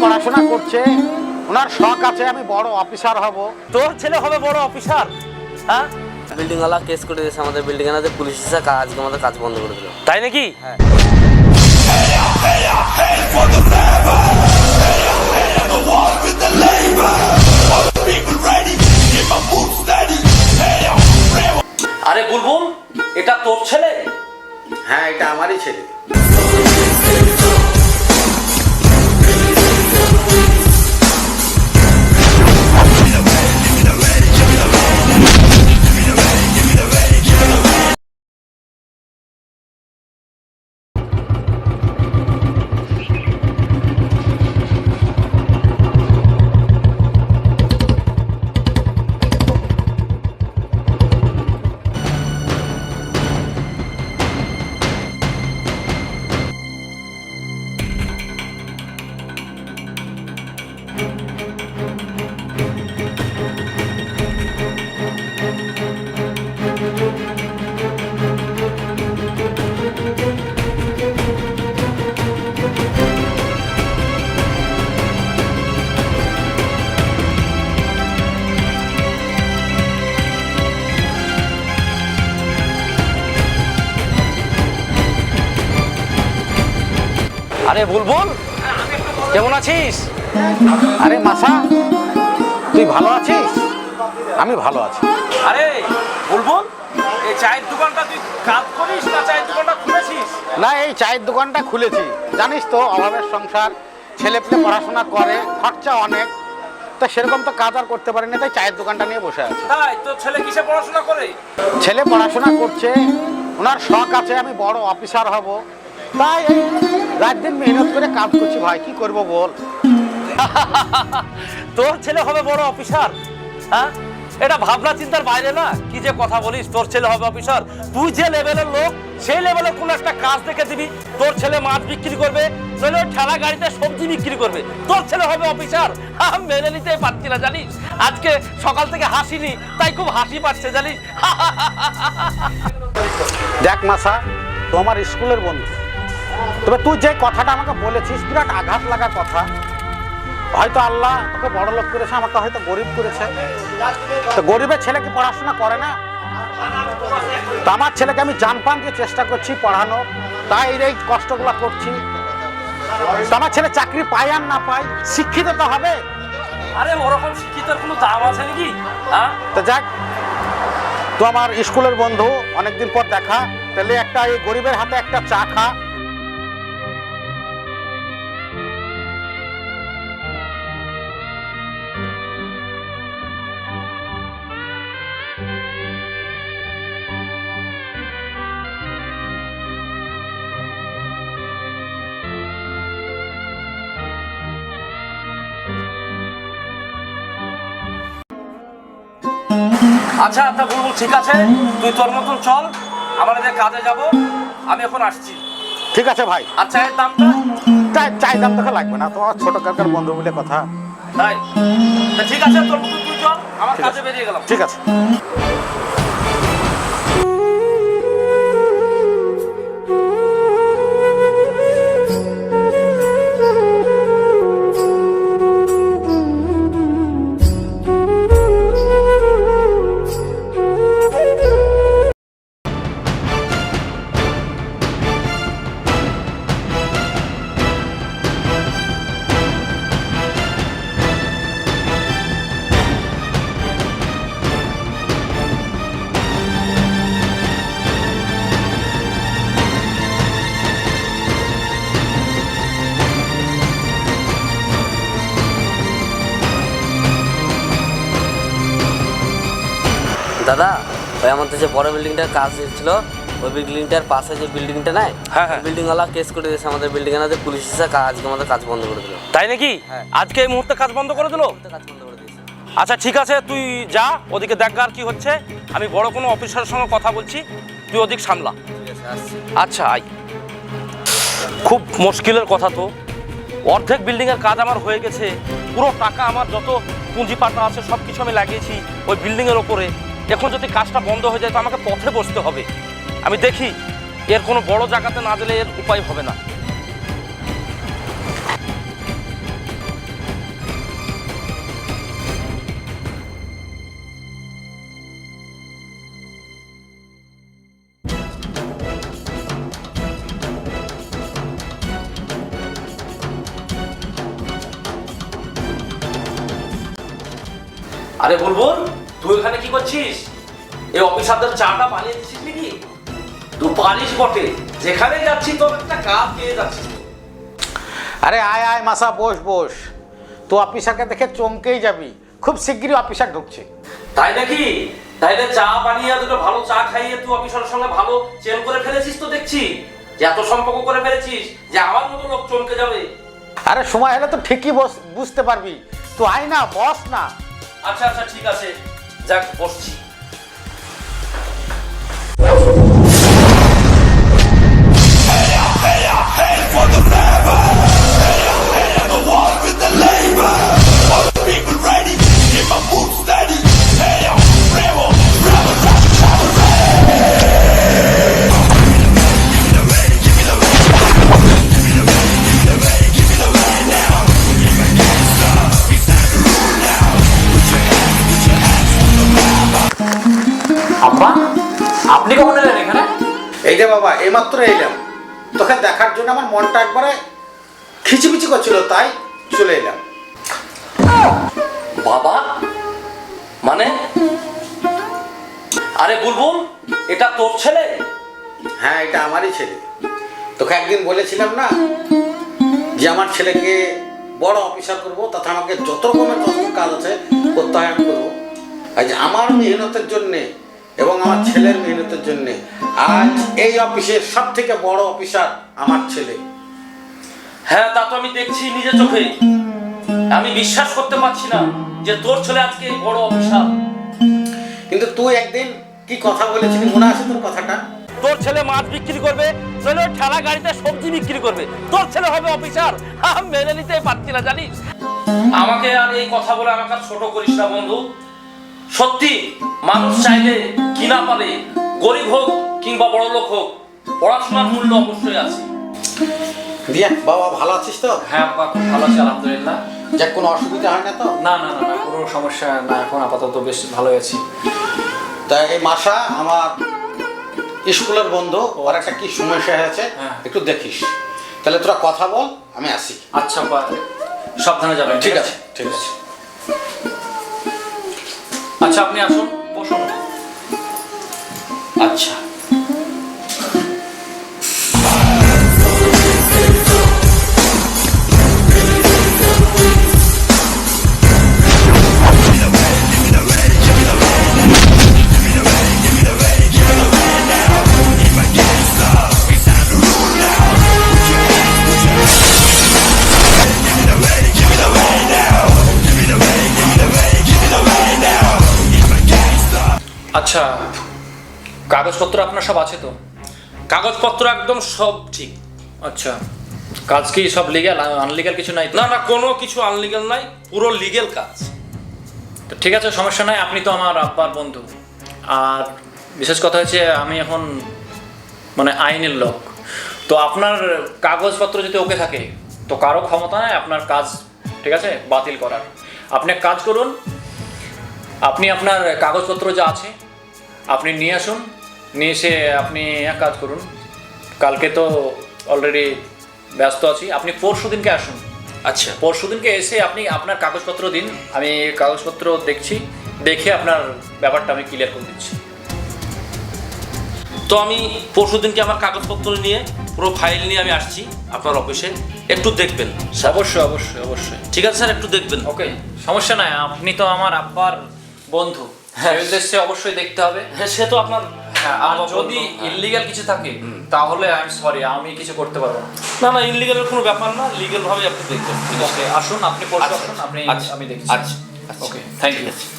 পড়াশোনা করছে ওনার শখ আছে আমি বড় অফিসার হব। তোর ছেলে হবে বড় অফিসার? হ্যাঁ? বিল্ডিং ওয়ালা কেস করে দিয়েছে আমাদের বিল্ডিং এ যে পুলিশ এসে কা- আজকে আমাদের কাজ বন্ধ করে দিল। তাই নাকি? হ্যাঁ। আরে বুলবুল এটা তোর ছেলে? হ্যাঁ এটা আমারই ছেলে। আরে বুলবুল কেমন আছিস? আরে মাসা তুই ভালো আছিস? আমি ভালো আছি। আরে বুলবুল এই চায়ের দোকানটা তুই কাজ করিস না চায়ের দোকানটা খুলেছিস? না এই চায়ের দোকানটা খুলেছি। জানিস তো অভাবের সংসার ছেলে পেলে পড়াশোনা করে খরচা অনেক। তা সেরকম তো কাজ আর করতে পারি না তাই চায়ের দোকানটা নিয়ে বসে আছি। তাই তোর ছেলে কিসে পড়াশোনা করে? ছেলে পড়াশোনা করছে ওনার শখ আছে আমি বড় অফিসার হব। তাই রাত দিন মেহনত করে কাজ করছি ভাই কি করব বল? তোর ছেলে হবে বড় অফিসার হ্যাঁ? এটা ভাবনা চিন্তার বাইরে না। কি যে কথা বলিস তোর ছেলে হবে অফিসার। তুই যে লেভেলের লোক সেই লেভেলের কোন একটা কাজ দেখে দিবি। তোর ছেলে মাছ বিক্রি করবে নইলে ওই ঠেলা গাড়িতে সবজি বিক্রি করবে। তোর ছেলে হবে অফিসার। মেনে নিতেই পারছি না জানিস? আজকে সকাল থেকে হাসিনি তাই খুব হাসি পাচ্ছে জানিস? দেখ মাসা তোমার স্কুলের বন্ধু। তবে তুই যে কথাটা আমাকে বলেছিস বিরাট আঘাত লাগা কথা। হয়তো আল্লাহ তোকে বড় লোক করেছে আমাকে হয়তো গরিব করেছে। তো গরিবের ছেলে কি পড়াশোনা করে না? তো আমার ছেলেকে আমি জানপান দিয়ে চেষ্টা করছি পড়ানোর তাই এই কষ্টগুলো করছি। তো আমার ছেলে চাকরি পায় আর না পায় শিক্ষিত তো হবে। আরে ওরকম শিক্ষিতর কোনো দাম আছে নাকি? হ্যাঁ? তো যাক তো আমার স্কুলের বন্ধু অনেকদিন পর দেখা। তাহলে একটা এই গরিবের হাতে একটা চা খা। আচ্ছা আচ্ছা বলব ঠিক আছে? তুই তোর মতন চল আমার যে কাজে যাব আমি এখন আসছি। ঠিক আছে ভাই। আচ্ছা এর দামটা? চাই চাই দাম তোকে লাগবে না তোমার ছোট কাকার বন্ধু বলে কথা। তাই? ঠিক আছে তোর মতন তুই চল আমার কাজে বেরিয়ে গেলাম। ঠিক আছে। দাদা ওই আমাদের যে বড় বিল্ডিংটার কাজ ছিল ওই বিল্ডিংটার পাশে যে বিল্ডিংটা নাই হ্যাঁ, হ্যাঁ। বিল্ডিং ওয়ালা কেস করে দিয়েছে আমাদের বিল্ডিং এ যে পুলিশ এসে কা- আজকে আমাদের কাজ বন্ধ করে দিল। তাই নাকি? হ্যাঁ। আজকে এই মুহূর্তে কাজ বন্ধ করে দিলো? কাজ বন্ধ করে দিয়েছে। আচ্ছা ঠিক আছে তুই যা ওদিকে দেখ আর কি হচ্ছে। আমি বড় কোনো অফিসারের সঙ্গে কথা বলছি তুই ওদিক সামলা। ঠিক আছে আসছি। আচ্ছা আই খুব মুশকিলের কথা তো। অর্ধেক বিল্ডিং এর কাজ আমার হয়ে গেছে। পুরো টাকা আমার যত পুঁজিপাটা আছে সব কিছু আমি লাগিয়েছি ওই বিল্ডিং এর ওপরে। এখন যদি কাজটা বন্ধ হয়ে যায়, তো আমাকে পথে বসতে হবে। আমি দেখি, এর কোনো বড় জায়গাতে না দিলে এর উপায় হবে না। আরে বলব তুই এখানে কি করছিস? এই অফিসারদের চাটা বানিয়ে দিচ্ছিস নাকি? তুই পারিস বটে। যেখানে যাচ্ছি তোর একটা কাজ পেয়ে যাচ্ছিস আরে আয় আয় মাসা বস বস। তো অফিসারকে দেখে চমকেই যাবি। খুব শিগগিরই অফিসার ঢুকছে। তাই নাকি? তাইলে চা বানিয়ে দুটো ভালো চা খাইয়ে তুই অফিসারের সঙ্গে ভালো চেল করে ফেলেছিস তো দেখছি। যে এত সম্পর্ক করে ফেলেছিস যে আমার মতো লোক চমকে যাবে। আরে সময় হলে তো ঠিকই বস বুঝতে পারবি। তো আয় না বস না। আচ্ছা আচ্ছা ঠিক আছে। যাক বসছি। রে বাবা এইমাত্র এলাম। তোকে দেখার জন্য আমার মনটা একবারে খিচিমিচি করছিল তাই চলে এলাম। বাবা? মানে? আরে বুলবুল এটা তোর ছেলে? হ্যাঁ এটা আমারই ছেলে। তোকে একদিন বলেছিলাম না যে আমার ছেলেকে বড় অফিসার করব তথা আমাকে যত রকমের কষ্ট কাজ আছে করতে হয় আমি করব। আজ আমার মেহনতের জন্যে এবং আমার ছেলের মেহনতের জন্যে। আজ এই অফিসের সব থেকে বড় অফিসার আমার ছেলে। হ্যাঁ তা তো আমি দেখছি নিজে চোখে। আমি বিশ্বাস করতে পারছি না যে তোর ছেলে আজকে এই বড় অফিসার। কিন্তু তুই একদিন কি কথা বলেছিলি? মনে আছে তোর কথাটা? তোর ছেলে মাছ বিক্রি করবে ছেলে ঠেলা গাড়িতে সবজি বিক্রি করবে। তোর ছেলে হবে অফিসার। আমি মেনে নিতে পারছি না জানিস? আমাকে আর এই কথা বলে আমাকে ছোট করিস না বন্ধু। সত্যি মানুষ চাইলে কিনা পারে গরিব হোক কিংবা বড় লোক হোক পড়াশোনার মূল্য অবশ্যই আছে। দিয়া বাবা ভালো আছিস তো? হ্যাঁ খুব ভালো আছি আলহামদুলিল্লাহ। যাক কোনো অসুবিধা হয় না তো? না না না না কোনো সমস্যা না এখন আপাতত বেশ ভালোই আছি। তা এই মাসা আমার স্কুলের বন্ধু ওর একটা কি সমস্যা হয়েছে হ্যাঁ। একটু দেখিস। তাহলে তোরা কথা বল আমি আসি। আচ্ছা আব্বা সাবধানে যাবেন ঠিক আছে ঠিক আছে। আচ্ছা আপনি আসুন বসুন। আচ্ছা। আচ্ছা কাগজপত্র আপনার সব আছে তো? কাগজপত্র একদম সব ঠিক। আচ্ছা। কাজ কি সব লিগ্যাল আনলিগ্যাল কিছু নাই না না কোনো কিছু আনলিগাল নাই পুরো লিগেল কাজ। তো ঠিক আছে সমস্যা নাই আপনি তো আমার আব্বার বন্ধু। আর বিশেষ কথা হচ্ছে আমি এখন মানে আইনের লোক। তো আপনার কাগজপত্র যদি ওকে থাকে তো কারও ক্ষমতা নাই আপনার কাজ ঠিক আছে বাতিল করার। আপনি এক কাজ করুন আপনি আপনার কাগজপত্র যা আছে আপনি নিয়ে আসুন নিয়ে এসে আপনি এক কাজ করুন কালকে তো অলরেডি ব্যস্ত আছি আপনি পরশু দিনকে আসুন। আচ্ছা। পরশু দিনকে এসে আপনি আপনার কাগজপত্র দিন আমি কাগজপত্র দেখছি দেখে আপনার ব্যাপারটা আমি ক্লিয়ার করে দিচ্ছি। তো আমি পরশু দিনকে আমার কাগজপত্র নিয়ে পুরো ফাইল নিয়ে আমি আসছি আপনার অফিসে একটু দেখবেন অবশ্যই অবশ্যই অবশ্যই। ঠিক আছে স্যার একটু দেখবেন। ওকে সমস্যা নাই আপনি তো আমার আব্বার বন্ধু। হ্যাঁ। উদ্দেশ্যে অবশ্যই দেখতে হবে। হ্যাঁ সে তো আপনার হ্যাঁ আর যদি বন্ধু, হ্যাঁ। ইলিগাল কিছু থাকে তাহলে আমি সরি আমি কিছু করতে পারব না না না ইনলিগালের কোনো ব্যাপার না লিগেল ভাবে আপনি দেখবেন ঠিক আছে ওকে আসুন আপনি পরশু আচ্ছা, আসুন আপনি আচ্ছা, আমি দেখছি আচ্ছা। Okay thank you.